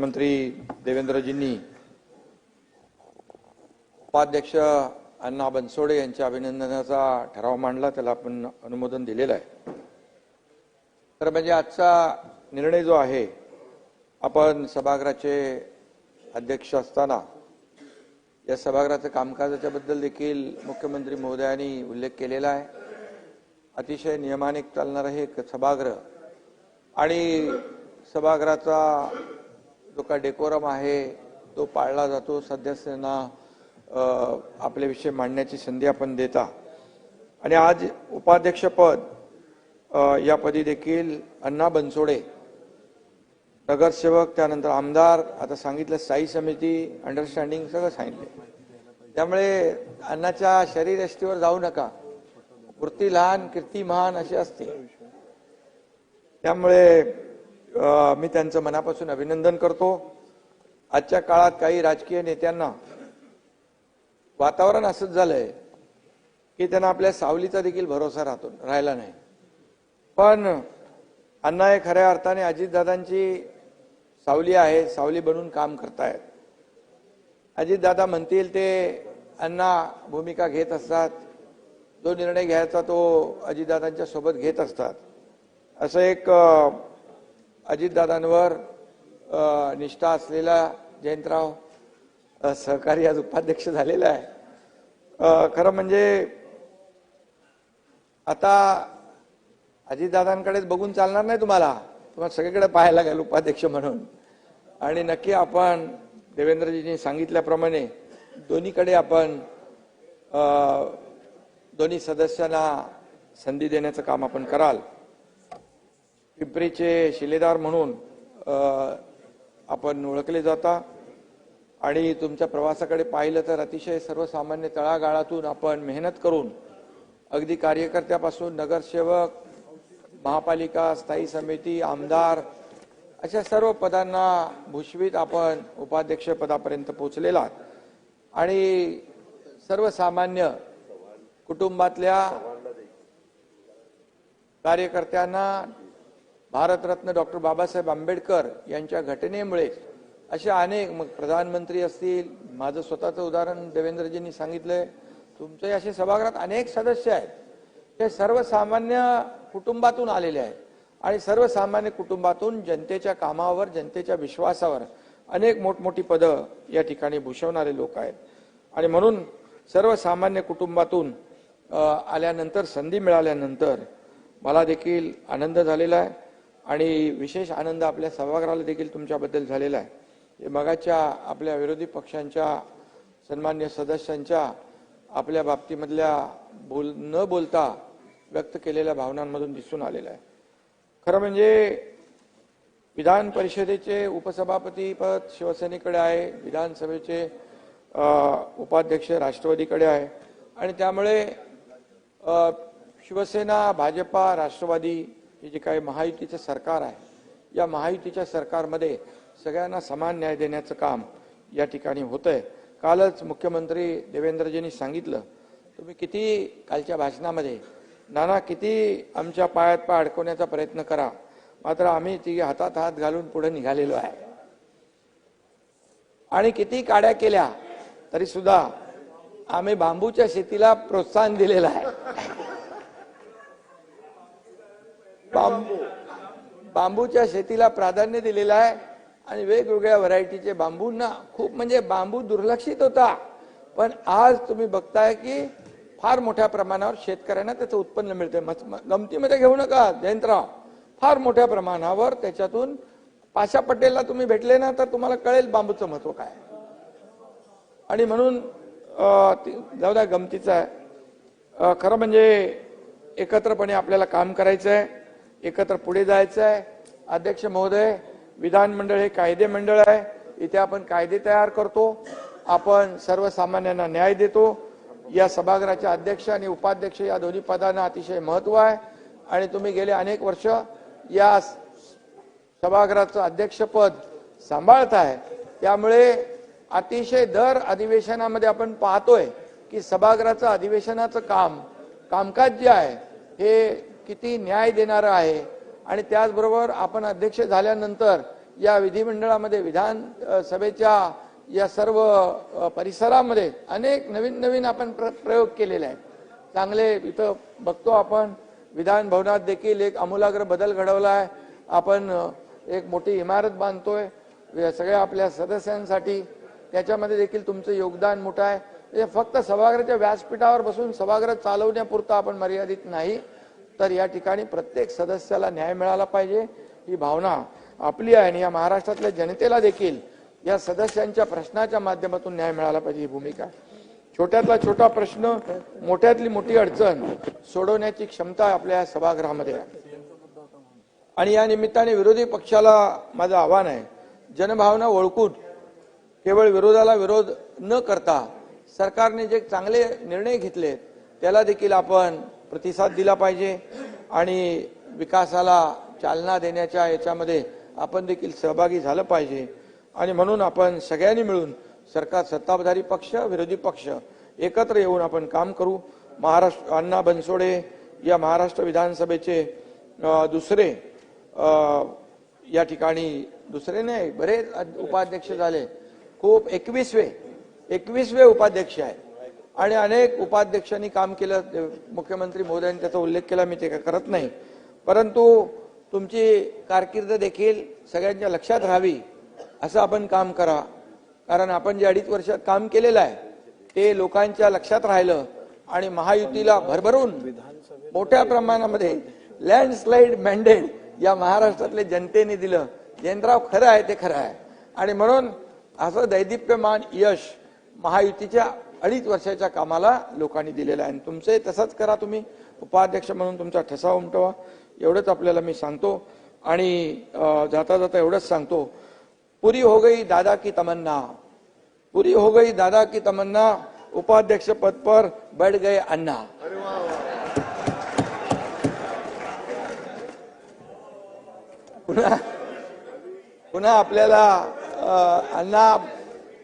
मुख्यमंत्री देवेंद्रजींनी उपाध्यक्ष अण्णा बनसोडे यांच्या अभिनंदनाचा ठराव मांडला त्याला आपण अनुमोदन दिलेलं आहे. तर म्हणजे आजचा निर्णय जो आहे आपण सभागृहाचे अध्यक्ष असताना या सभागृहाचं कामकाजाच्या बद्दल देखील मुख्यमंत्री महोदयांनी उल्लेख केलेला आहे. अतिशय नियमाने चालणारं हे एक सभागृह. आणि सभागृहाचा जो काय डेकोरम आहे तो पाळला जातो. सदस्यांना आपले विषय मांडण्याची संधी आपण देता. आणि आज उपाध्यक्षपद या पदी देखील अण्णा बनसोडे. नगरसेवक त्यानंतर आमदार आता सांगितलं स्थायी समिती अंडरस्टँडिंग सगळं सांगितले. त्यामुळे अण्णाच्या शरीरयष्टीवर जाऊ नका. वृत्ती लहान कीर्ती महान अशी असते. त्यामुळे मी त्यांचं मनापासून अभिनंदन करतो. आजच्या काळात काही राजकीय नेत्यांना वातावरण असंच झालंय की त्यांना आपल्या सावलीचा देखील भरोसा राहतो राहिला नाही. पण अण्णा हे खऱ्या अर्थाने अजितदादांची सावली आहे सावली बनून काम करतायत. अजितदादा म्हणतील ते अण्णा भूमिका घेत असतात जो निर्णय घ्यायचा तो अजितदादांच्या सोबत घेत असतात. असं एक अजितदादांवर निष्ठा असलेला जयंतराव सहकारी आज उपाध्यक्ष झालेला आहे. खरं म्हणजे आता अजितदादांकडेच बघून चालणार नाही तुम्हाला. तुम्हाला सगळीकडे पाहायला लागेल उपाध्यक्ष म्हणून. आणि नक्की आपण देवेंद्रजींनी सांगितल्याप्रमाणे दोन्हीकडे आपण दोन्ही सदस्यांना संधी देण्याचं काम आपण कराल. पिंपरीचे शिलेदार म्हणून आपण ओळखले जाता. आणि तुमच्या प्रवासाकडे पाहिलं तर अतिशय सर्वसामान्य तळागाळातून आपण मेहनत करून अगदी कार्यकर्त्यापासून नगरसेवक महापालिका स्थायी समिती आमदार अशा सर्व पदांना भूषवित आपण उपाध्यक्षपदापर्यंत पोचलेला पोहोचलेला आणि सर्वसामान्य कुटुंबातल्या कार्यकर्त्यांना भारतरत्न डॉक्टर बाबासाहेब आंबेडकर यांच्या घटनेमुळे अशा अनेक मग प्रधानमंत्री असतील माझं स्वतःचं उदाहरण देवेंद्रजींनी सांगितलंय तुमचे असे सभागृहात अनेक सदस्य आहेत. हे सर्वसामान्य कुटुंबातून आलेले आहेत आणि सर्वसामान्य कुटुंबातून जनतेच्या कामावर जनतेच्या विश्वासावर अनेक मोठमोठी पदं या ठिकाणी भूषवणारे लोक आहेत. आणि म्हणून सर्वसामान्य कुटुंबातून आल्यानंतर संधी मिळाल्यानंतर मला देखील आनंद झालेला आहे. आणि विशेष आनंद आपल्या सभागृहाला देखील तुमच्याबद्दल झालेला आहे. हे मगाच्या आपल्या विरोधी पक्षांच्या सन्मान्य सदस्यांच्या आपल्या बाबतीमधल्या बोल न बोलता व्यक्त केलेल्या भावनांमधून दिसून आलेलं आहे. खरं म्हणजे विधान परिषदेचे उपसभापती पद शिवसेनेकडे आहे विधानसभेचे उपाध्यक्ष राष्ट्रवादीकडे आहे. आणि त्यामुळे शिवसेना भाजपा राष्ट्रवादी हे जे काही महायुतीचं सरकार आहे या महायुतीच्या सरकारमध्ये सगळ्यांना समान न्याय देण्याचं काम या ठिकाणी होतंय. कालच मुख्यमंत्री देवेंद्रजींनी सांगितलं तुम्ही किती कालच्या भाषणामध्ये नाना किती आमच्या पायात पाय अडकवण्याचा प्रयत्न करा मात्र आम्ही ती हातात हात घालून पुढे निघालेलो आहे. आणि किती काड्या केल्या तरी सुद्धा आम्ही बांबूच्या शेतीला प्रोत्साहन दिलेलं आहे. बांबू. बांबूच्या शेतीला प्राधान्य दिलेलं आहे आणि वेगवेगळ्या व्हरायटीचे बांबूंना खूप म्हणजे बांबू दुर्लक्षित होता. पण आज तुम्ही बघताय की फार मोठ्या प्रमाणावर शेतकऱ्यांना त्याचं उत्पन्न मिळते गमतीमध्ये घेऊ नका जयंतराव. फार मोठ्या प्रमाणावर त्याच्यातून पाशा पटेलला तुम्ही भेटले ना तर तुम्हाला कळेल बांबूचं महत्त्व काय आणि म्हणून ती- जाऊ द्या गमतीचं आहे. खरं म्हणजे एकत्रपणे आपल्याला काम करायचं आहे एकत्र पुढे जायचं आहे अध्यक्ष महोदय विधानमंडळ हे कायदे मंडळ आहे. इथे आपण कायदे तयार करतो. आपण सर्वसामान्यांना न्याय देतो. या सभागृहाचे अध्यक्ष आणि उपाध्यक्ष या दोन्ही पदांना अतिशय महत्त्व आहे. आणि तुम्ही गेले अनेक वर्ष या सभागृहाचं अध्यक्षपद सांभाळत आहे. त्यामुळे अतिशय दर अधिवेशनामध्ये आपण पाहतोय की सभागृहाचं अधिवेशनाचं काम कामकाज जे आहे हे किती न्याय देणारं आहे. आणि त्याचबरोबर आपण अध्यक्ष झाल्यानंतर या विधिमंडळामध्ये विधान सभेच्या या सर्व परिसरामध्ये अनेक नवीन नवीन आपण प्र प्रयोग केलेले आहेत. चांगले इथं बघतो आपण विधान भवनात देखील एक आमूलाग्र बदल घडवला आहे आपण एक मोठी इमारत बांधतोय. सगळ्या आपल्या सदस्यांसाठी त्याच्यामध्ये देखील तुमचं योगदान मोठं आहे. हे फक्त सभागृहाच्या व्यासपीठावर बसून सभागृह चालवण्यापुरतं आपण मर्यादित नाही. तर या ठिकाणी प्रत्येक सदस्याला न्याय मिळाला पाहिजे. ही भावना आपली आहे आणि या महाराष्ट्रातल्या जनतेला देखील या सदस्यांच्या प्रश्नाच्या माध्यमातून न्याय मिळाला पाहिजे ही भूमिका. छोट्यातला छोटा प्रश्न मोठ्यातली मोठी अडचण सोडवण्याची क्षमता आपल्या या सभागृहामध्ये आहे. आणि या निमित्ताने विरोधी पक्षाला माझं आव्हान आहे जनभावना ओळखून केवळ विरोधाला विरोध न करता सरकारने जे चांगले निर्णय घेतले त्याला देखील आपण प्रतिसाद दिला पाहिजे आणि विकासाला चालना देण्याच्या याच्यामध्ये आपण देखील सहभागी झालं पाहिजे. आणि म्हणून आपण सगळ्यांनी मिळून सरकार सत्ताधारी पक्ष विरोधी पक्ष एकत्र येऊन आपण काम करू. महाराष्ट्र अण्णा बनसोडे या महाराष्ट्र विधानसभेचे दुसरे या ठिकाणी दुसरे नाही बरेच उपाध्यक्ष झाले. खूप एकवीसवे एकवीसवे उपाध्यक्ष आहे आणि अनेक उपाध्यक्षांनी काम केलं. मुख्यमंत्री मोदयांनी त्याचा उल्लेख केला मी ते काय करत नाही. परंतु तुमची कारकीर्द देखील सगळ्यांच्या लक्षात राहावी असं आपण काम करा. कारण आपण जे अडीच वर्षात काम केलेलं आहे ते लोकांच्या लक्षात राहिलं आणि महायुतीला भरभरून मोठ्या प्रमाणामध्ये लँडस्लाईड मॅन्डेट या महाराष्ट्रातले जनतेने दिलं. जयंतराव खरं आहे ते खरं आहे. आणि म्हणून असं दैदिप्यमान यश महायुतीच्या अडीच वर्षाच्या कामाला लोकांनी दिलेलं आहे. आणि तुमचे तसंच करा तुम्ही. उपाध्यक्ष म्हणून तुमचा ठसा उमटवा. एवढंच आपल्याला मी सांगतो. आणि जाता जाता एवढंच सांगतो. पुरी हो गई दादा की तमन्ना. पुरी हो गई दादा की तमन्ना. उपाध्यक्ष पद पर बैठ गए अन्ना. पुन्हा पुन्हा आपल्याला अण्णा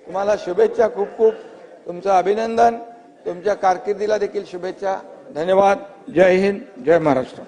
तुम्हाला शुभेच्छा खूप खूप. तुमचं अभिनंदन तुमच्या कारकिर्दीला देखील शुभेच्छा. धन्यवाद. जय हिंद जय महाराष्ट्र.